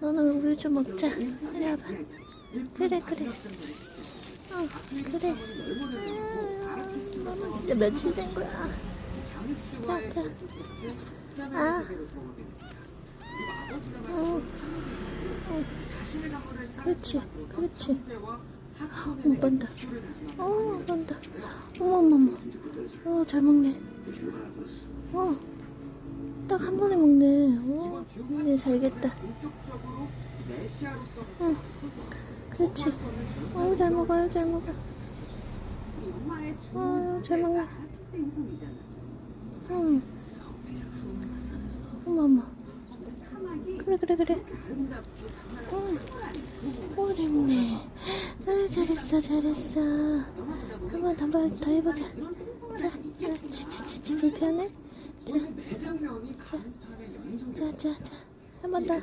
너는 우유 좀 먹자. 이리 와봐. 그래, 그래. 어, 그래. 음, 너는 진짜 며칠 된 거야. 자, 자. 아. 어. 어. 그렇지, 그렇지. 못 본다. 어, 못 본다. 어머머머. 어, 잘 먹네. 어. 딱 한 번에 먹네. 어, 네, 살겠다. 응. 그렇지. 어, 잘 먹어요, 잘 먹어. 어, 잘 먹네. 응. 어머머. 그래, 그래, 그래. 응. 오, 잘 먹네. 아, 잘했어, 잘했어. 한 번, 한번더 해보자. 자, 자, 치, 치, 치, 치, 불편해? 자, 자, 자, 자. 한번 더.